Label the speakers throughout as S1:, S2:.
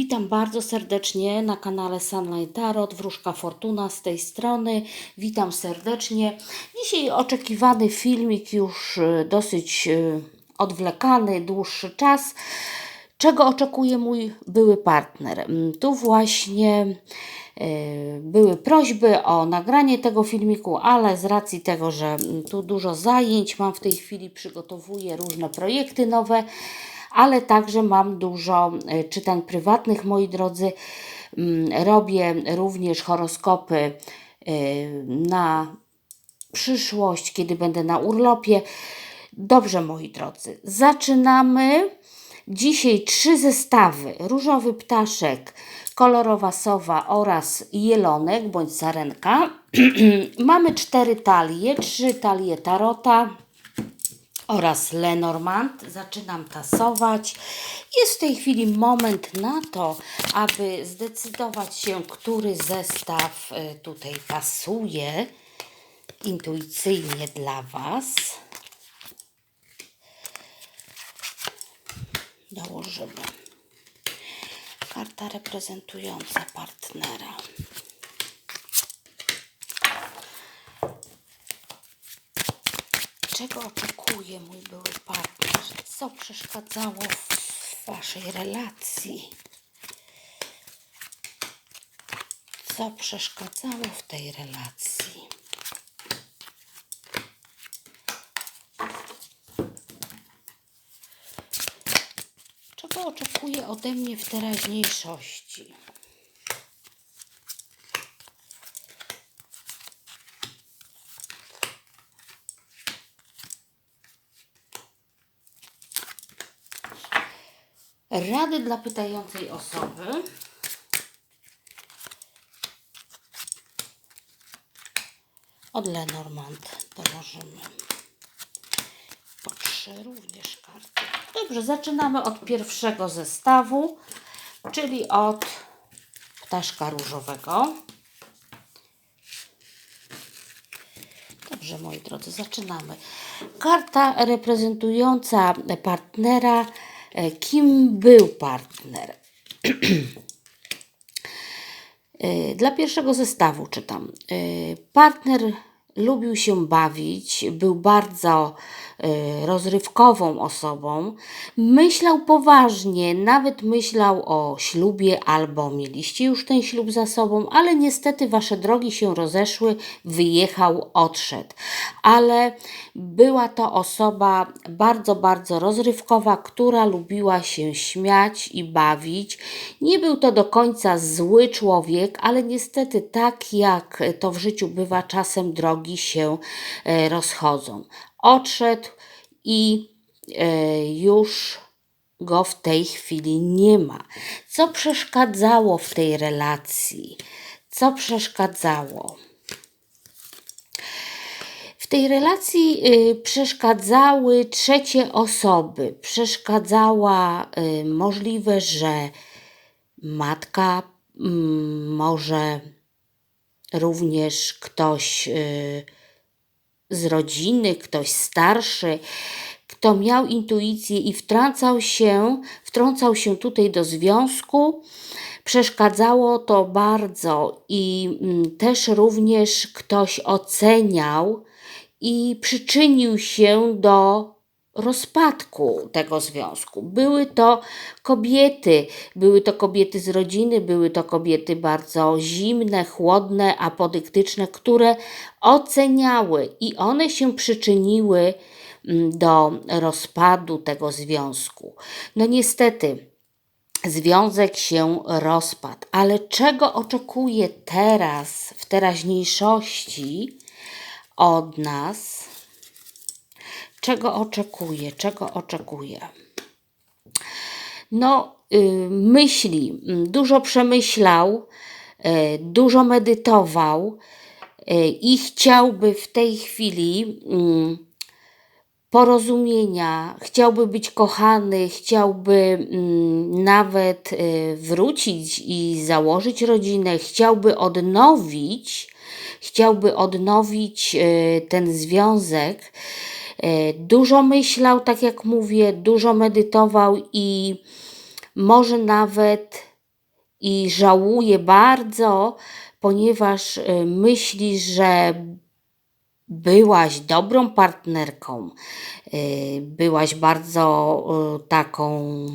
S1: Witam bardzo serdecznie na kanale Sunlight Tarot, Wróżka Fortuna z tej strony. Witam serdecznie. Dzisiaj oczekiwany filmik już e, dosyć e, odwlekany, dłuższy czas. Czego oczekuje mój były partner? Mm, Tu właśnie e, były prośby o nagranie tego filmiku, ale z racji tego, że mm, tu dużo zajęć mam w tej chwili, przygotowuję różne projekty nowe, ale także mam dużo e, czytań prywatnych, moi drodzy. Mm, Robię również horoskopy e, na przyszłość, kiedy będę na urlopie. Dobrze, moi drodzy, zaczynamy. Dzisiaj trzy zestawy: różowy ptaszek, kolorowa sowa oraz jelonek bądź sarenka. Mamy cztery talie, trzy talie tarota oraz Lenormand. Zaczynam tasować. Jest w tej chwili moment na to, aby zdecydować się, który zestaw y, tutaj pasuje intuicyjnie dla Was. Dołożymy karta reprezentująca partnera. Czego oczekuje mój były partner? Co przeszkadzało w Waszej relacji? Co przeszkadzało w tej relacji? Czego oczekuje ode mnie w teraźniejszości? Rady dla pytającej osoby. Od Lenormand dołożymy. Po trzy również karty. Dobrze, zaczynamy od pierwszego zestawu, czyli od ptaszka różowego. Dobrze, moi drodzy, zaczynamy. Karta reprezentująca partnera. E, Kim był partner? E, Dla pierwszego zestawu czytam. E, Partner lubił się bawić, był bardzo e, rozrywkową osobą, myślał poważnie, nawet myślał o ślubie albo mieliście już ten ślub za sobą, ale niestety wasze drogi się rozeszły, wyjechał, odszedł. Ale była to osoba bardzo, bardzo rozrywkowa, która lubiła się śmiać i bawić. Nie był to do końca zły człowiek, ale niestety tak jak to w życiu bywa, czasem drogi się e, rozchodzą. Odszedł i e, już go w tej chwili nie ma. Co przeszkadzało w tej relacji? Co przeszkadzało? W tej relacji y, przeszkadzały trzecie osoby. Przeszkadzała y, możliwe, że matka, mm, może również ktoś y, z rodziny, ktoś starszy, kto miał intuicję i wtrącał się, wtrącał się tutaj do związku. Przeszkadzało to bardzo i mm, też również ktoś oceniał i przyczynił się do rozpadku tego związku. Były to kobiety, były to kobiety z rodziny, były to kobiety bardzo zimne, chłodne, apodyktyczne, które oceniały i one się przyczyniły mm, do rozpadu tego związku. No niestety, związek się rozpadł, ale czego oczekuje teraz, w teraźniejszości od nas? Czego oczekuje, czego oczekuje. No, y, myśli, mm, dużo przemyślał, y, dużo medytował y, i chciałby w tej chwili mm, porozumienia, chciałby być kochany, chciałby mm, nawet y, wrócić i założyć rodzinę, chciałby odnowić, chciałby odnowić y, ten związek. E, Dużo myślał, tak jak mówię, dużo medytował i może nawet i żałuje bardzo, ponieważ y, myśli, że byłaś dobrą partnerką, y, byłaś bardzo taką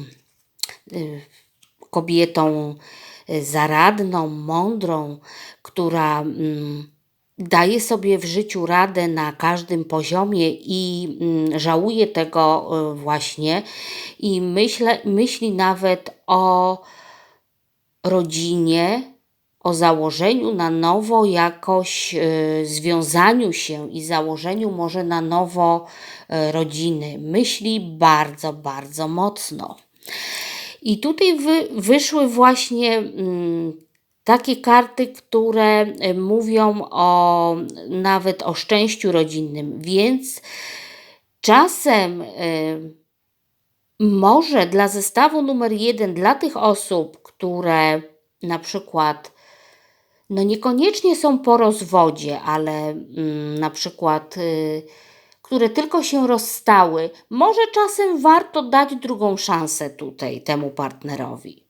S1: kobietą zaradną, mądrą, która mm, daje sobie w życiu radę na każdym poziomie i mm, żałuje tego y, właśnie i myślę, myśli nawet o rodzinie, o założeniu na nowo jakoś y, związaniu się i założeniu może na nowo y, rodziny. Myśli bardzo, bardzo mocno. I tutaj wy, wyszły właśnie mm, takie karty, które y, mówią o nawet o szczęściu rodzinnym, więc czasem y, może dla zestawu numer jeden, dla tych osób, które na przykład no niekoniecznie są po rozwodzie, ale mm, na przykład y, które tylko się rozstały, może czasem warto dać drugą szansę tutaj temu partnerowi,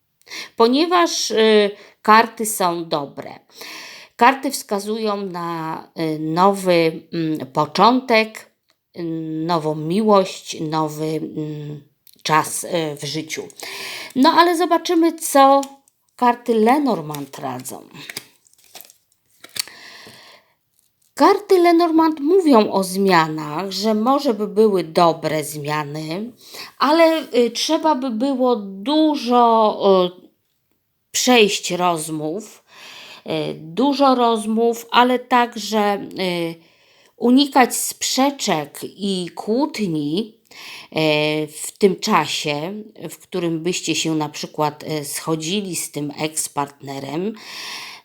S1: ponieważ y, karty są dobre. Karty wskazują na y, nowy y, początek, y, nową miłość, nowy mm, czas y, w życiu. No ale zobaczymy, co karty Lenormand radzą. Karty Lenormand mówią o zmianach, że może by były dobre zmiany, ale trzeba by było dużo przejść rozmów, y, dużo rozmów, ale także y, unikać sprzeczek i kłótni y, w tym czasie, w którym byście się na przykład schodzili z tym eks-partnerem.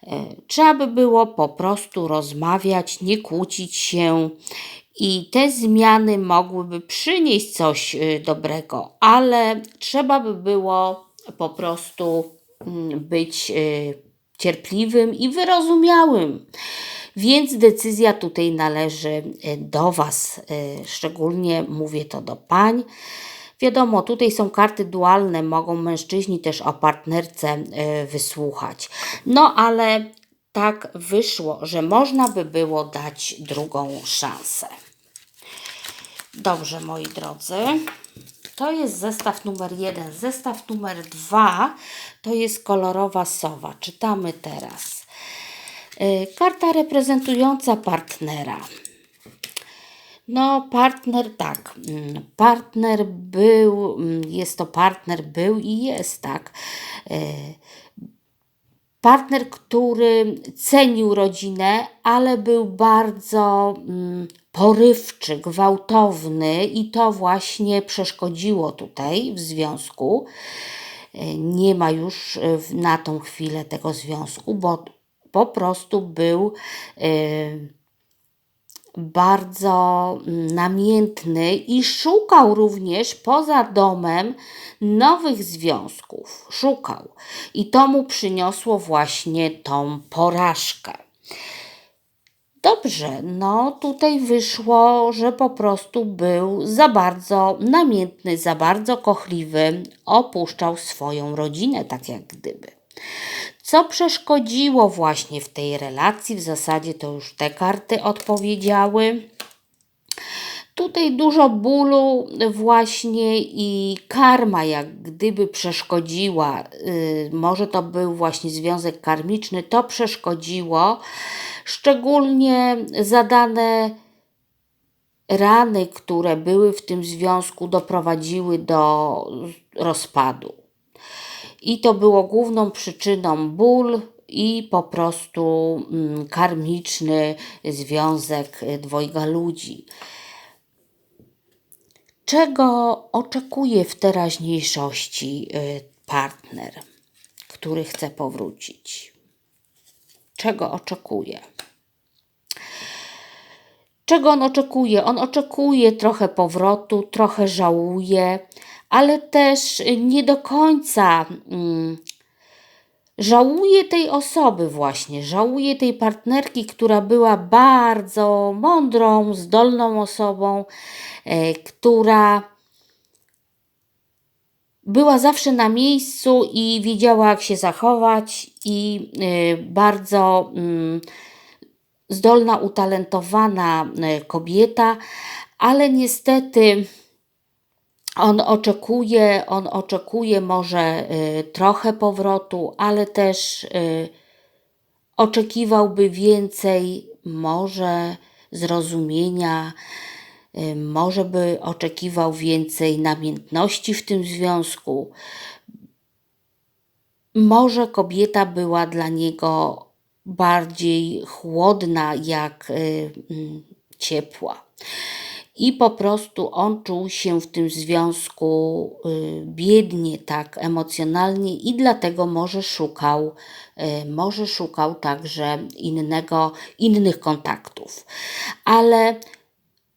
S1: E, Trzeba by było po prostu rozmawiać, nie kłócić się i te zmiany mogłyby przynieść coś dobrego, ale trzeba by było po prostu być y, cierpliwym i wyrozumiałym. Więc decyzja tutaj należy y, do Was, y, szczególnie mówię to do pań. Wiadomo, tutaj są karty dualne, mogą mężczyźni też o partnerce wysłuchać. No ale tak wyszło, że można by było dać drugą szansę. Dobrze, moi drodzy. To jest zestaw numer jeden. Zestaw numer dwa to jest kolorowa sowa. Czytamy teraz. Y, Karta reprezentująca partnera. No, partner tak. mm, Partner był, mm, jest to partner, był i jest tak. Partner, który cenił rodzinę, ale był bardzo mm, porywczy, gwałtowny i to właśnie przeszkodziło tutaj w związku. E, Nie ma już e, na tą chwilę tego związku, bo po prostu był e, bardzo mm, namiętny i szukał również poza domem nowych związków. Szukał. I to mu przyniosło właśnie tą porażkę. Dobrze, no tutaj wyszło, że po prostu był za bardzo namiętny, za bardzo kochliwy, opuszczał swoją rodzinę, tak jak gdyby. Co przeszkodziło właśnie w tej relacji? W zasadzie to już te karty odpowiedziały. Tutaj dużo bólu właśnie i karma jak gdyby przeszkodziła. Yy, może to był właśnie związek karmiczny, to przeszkodziło. Szczególnie zadane rany, które były w tym związku, doprowadziły do rozpadu. I to było główną przyczyną ból i po prostu mm, karmiczny związek y, dwojga ludzi. Czego oczekuje w teraźniejszości y, partner, który chce powrócić? Czego oczekuje? Czego on oczekuje? On oczekuje trochę powrotu, trochę żałuje, ale też nie do końca mm, żałuje tej osoby, właśnie, żałuje tej partnerki, która była bardzo mądrą, zdolną osobą, e, która była zawsze na miejscu i wiedziała, jak się zachować, i y, bardzo mm, zdolna, utalentowana y, kobieta, ale niestety on oczekuje, on oczekuje może y, trochę powrotu, ale też y, oczekiwałby więcej, może zrozumienia, y, może by oczekiwał więcej namiętności w tym związku. Może kobieta była dla niego bardziej chłodna, jak mm, ciepła. I po prostu on czuł się w tym związku y, biednie, tak emocjonalnie, i dlatego może szukał, y, może szukał także innego, innych kontaktów. Ale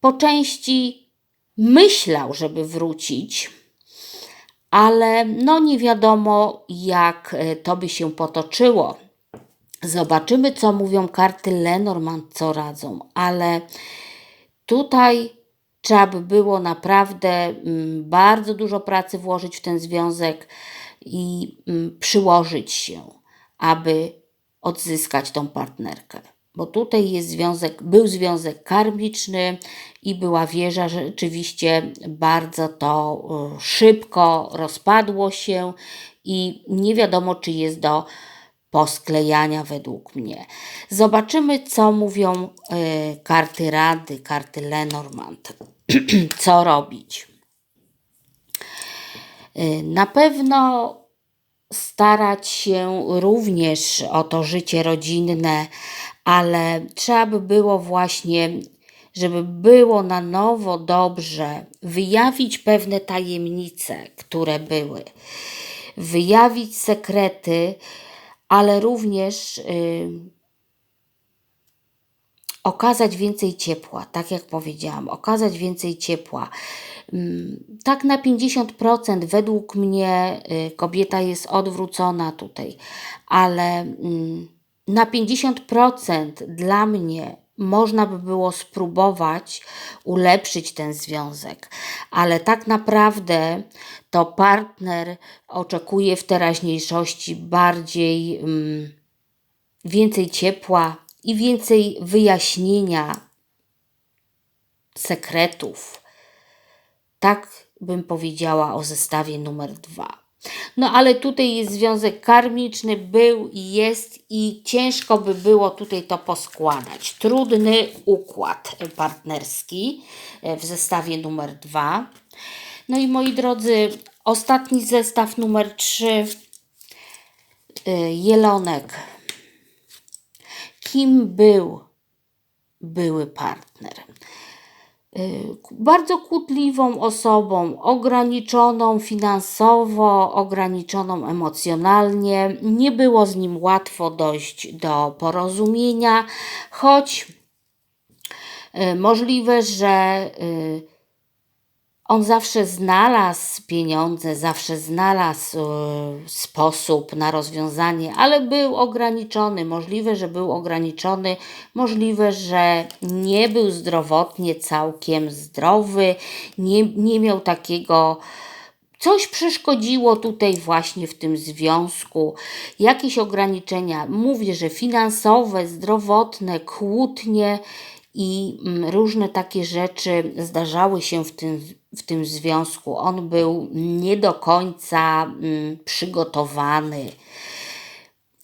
S1: po części myślał, żeby wrócić, ale no nie wiadomo, jak y, to by się potoczyło. Zobaczymy, co mówią karty Lenormand, co radzą, ale tutaj trzeba by było naprawdę mm, bardzo dużo pracy włożyć w ten związek i mm, przyłożyć się, aby odzyskać tą partnerkę. Bo tutaj jest związek, był związek karmiczny i była wieża, rzeczywiście bardzo to y, szybko rozpadło się i nie wiadomo, czy jest do posklejania według mnie. Zobaczymy, co mówią y, karty Rady, karty Lenormand. co robić? Y, na pewno starać się również o to życie rodzinne, ale trzeba by było właśnie, żeby było na nowo dobrze, wyjawić pewne tajemnice, które były, wyjawić sekrety, ale również y, okazać więcej ciepła, tak jak powiedziałam, okazać więcej ciepła. Tak na 50% według mnie y, kobieta jest odwrócona tutaj, ale mm, na 50% dla mnie można by było spróbować ulepszyć ten związek, ale tak naprawdę to partner oczekuje w teraźniejszości bardziej um, więcej ciepła i więcej wyjaśnienia sekretów. Tak bym powiedziała o zestawie numer dwa. No ale tutaj jest związek karmiczny, był i jest i ciężko by było tutaj to poskładać. Trudny układ partnerski e, w zestawie numer dwa. No i moi drodzy, ostatni zestaw numer trzy. E, jelonek. Kim był były partner? Y, bardzo kłótliwą osobą, ograniczoną finansowo, ograniczoną emocjonalnie. Nie było z nim łatwo dojść do porozumienia, choć y, możliwe, że y, on zawsze znalazł pieniądze, zawsze znalazł e, sposób na rozwiązanie, ale był ograniczony. Możliwe, że był ograniczony, możliwe, że nie był zdrowotnie całkiem zdrowy, nie, nie miał takiego. Coś przeszkodziło tutaj właśnie w tym związku, jakieś ograniczenia. Mówię, że finansowe, zdrowotne, kłótnie i mm, różne takie rzeczy zdarzały się w tym, w tym związku. On był nie do końca mm, przygotowany,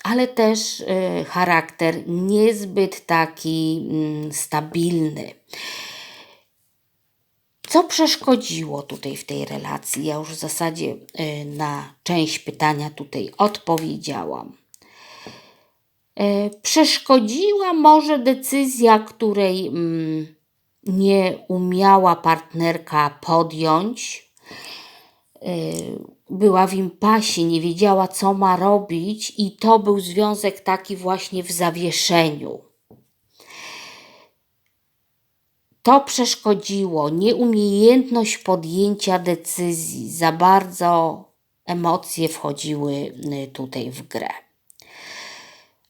S1: ale też y, charakter niezbyt taki mm, stabilny. Co przeszkodziło tutaj w tej relacji? Ja już w zasadzie y, na część pytania tutaj odpowiedziałam. E, przeszkodziła może decyzja, której mm, nie umiała partnerka podjąć. E, była w impasie, nie wiedziała, co ma robić, i to był związek taki właśnie w zawieszeniu. To przeszkodziło, nieumiejętność podjęcia decyzji, za bardzo emocje wchodziły y, tutaj w grę.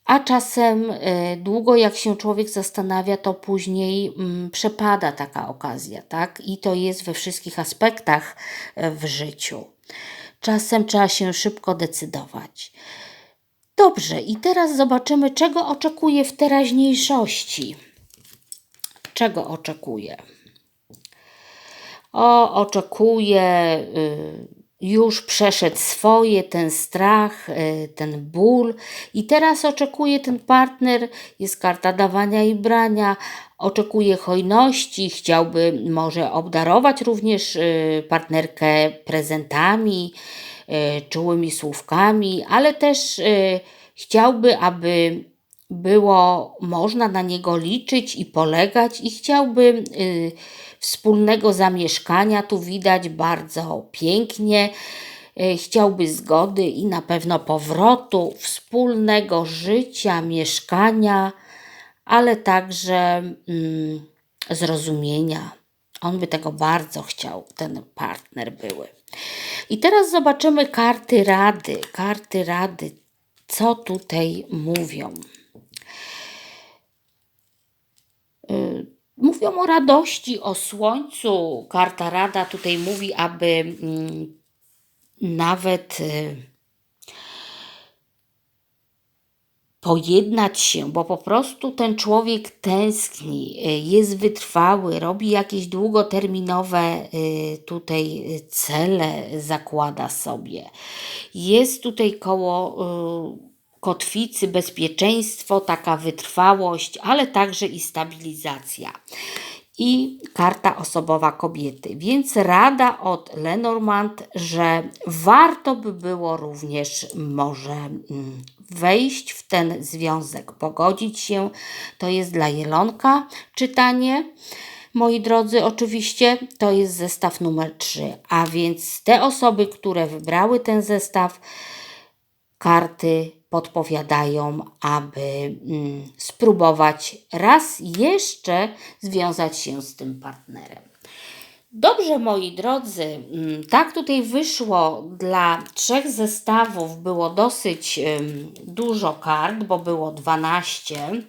S1: A czasem y, długo jak się człowiek zastanawia, to później mm, przepada taka okazja, tak? I to jest we wszystkich aspektach y, w życiu. czasem trzeba się szybko decydować. Dobrze, i teraz zobaczymy, czego oczekuje w teraźniejszości. Czego oczekuje? O, oczekuje, y, już przeszedł swoje, ten strach, y, ten ból, i teraz oczekuje ten partner, jest karta dawania i brania, oczekuje hojności, chciałby może obdarować również y, partnerkę prezentami, y, czułymi słówkami, ale też chciałby, aby było można na niego liczyć i polegać i chciałby wspólnego zamieszkania, tu widać bardzo pięknie. Y, Chciałby zgody i na pewno powrotu, wspólnego życia, mieszkania, ale także mm, zrozumienia. On by tego bardzo chciał, ten partner były. I teraz zobaczymy karty rady. Karty rady, co tutaj mówią. Mówią o radości, o słońcu. Karta Rada tutaj mówi, aby mm, nawet y, pojednać się, bo po prostu ten człowiek tęskni, y, jest wytrwały, robi jakieś długoterminowe y, tutaj cele, zakłada sobie. Jest tutaj koło kotwicy bezpieczeństwo, taka wytrwałość, ale także i stabilizacja. I karta osobowa kobiety. Więc rada od Lenormand, że warto by było również może mm, wejść w ten związek, pogodzić się. To jest dla Jelonka czytanie. Moi drodzy, oczywiście to jest zestaw numer 3, a więc te osoby, które wybrały ten zestaw, karty podpowiadają, aby mm, spróbować raz jeszcze związać się z tym partnerem. Dobrze, moi drodzy, mm, tak tutaj wyszło. Dla trzech zestawów było dosyć dużo kart, bo było 12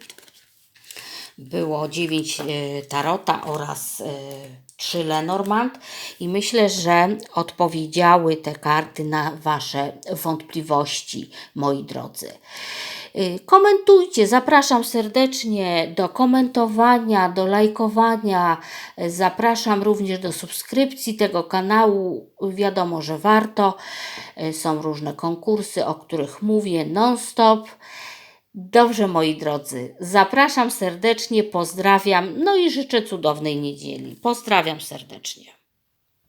S1: było 9 tarota oraz 3 Lenormand i myślę, że odpowiedziały te karty na Wasze wątpliwości, moi drodzy. Y, Komentujcie, zapraszam serdecznie do komentowania, do lajkowania. Y, Zapraszam również do subskrypcji tego kanału. Wiadomo, że warto. Y, Są różne konkursy, o których mówię non-stop. Dobrze, moi drodzy, zapraszam serdecznie, pozdrawiam, no i życzę cudownej niedzieli. Pozdrawiam serdecznie.